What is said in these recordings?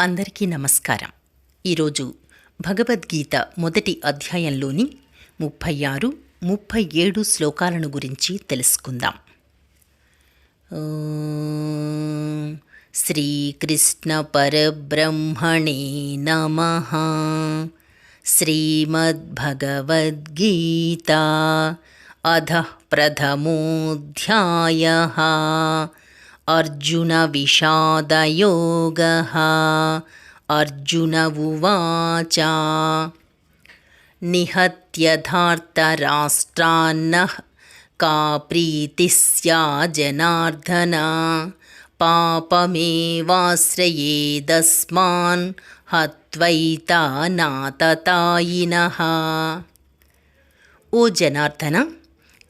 అందరికీ నమస్కారం. ఈరోజు భగవద్గీత మొదటి అధ్యాయంలోని ముప్పై ఆరు ముప్పై ఏడు శ్లోకాలను గురించి తెలుసుకుందాం. శ్రీకృష్ణ పరబ్రహ్మణే నమ. శ్రీమద్భగవద్గీత అధ ప్రథమోధ్యాయ. अर्जुनविषादयोगः अर्जुन उवाच निहत्यधार्तराष्ट्रान्नः का प्रीतिः स्या जनार्दन पापमेवाश्रयेदस्मान् హత్వైతానాతతాయినః ఓ జనార్దన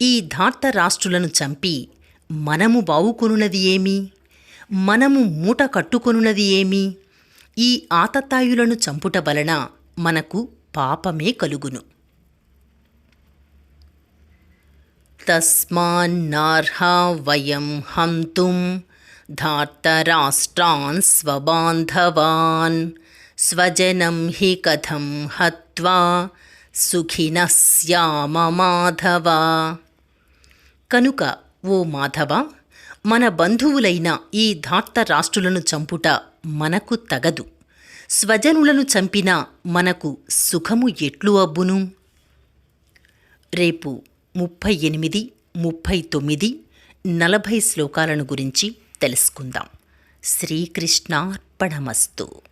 ఈ ధార్తరాష్ట్రులను చంపి మనము బావుకొనున్నది ఏమి? మనము మూట కట్టుకొనున్నది ఏమి? ఈ ఆతతాయులను చంపుట వలన మనకు పాపమే కలుగును. తస్మాన్నార్హా వయం హంతుం ధార్తరాష్ట్రాన్ స్వబాంధవాన్ స్వజనం హి కథం హత్వా సుఖిన స్యామ మాధవ. కనుక ఓ మాధవ మన బంధువులైన ఈ ధాత్త రాష్ట్రులను చంపుట మనకు తగదు. స్వజనులను చంపినా మనకు సుఖము ఎట్లు అబ్బును? రేపు ముప్పై ఎనిమిది ముప్పై తొమ్మిది నలభై శ్లోకాలను గురించి తెలుసుకుందాం. శ్రీకృష్ణార్పణమస్తు.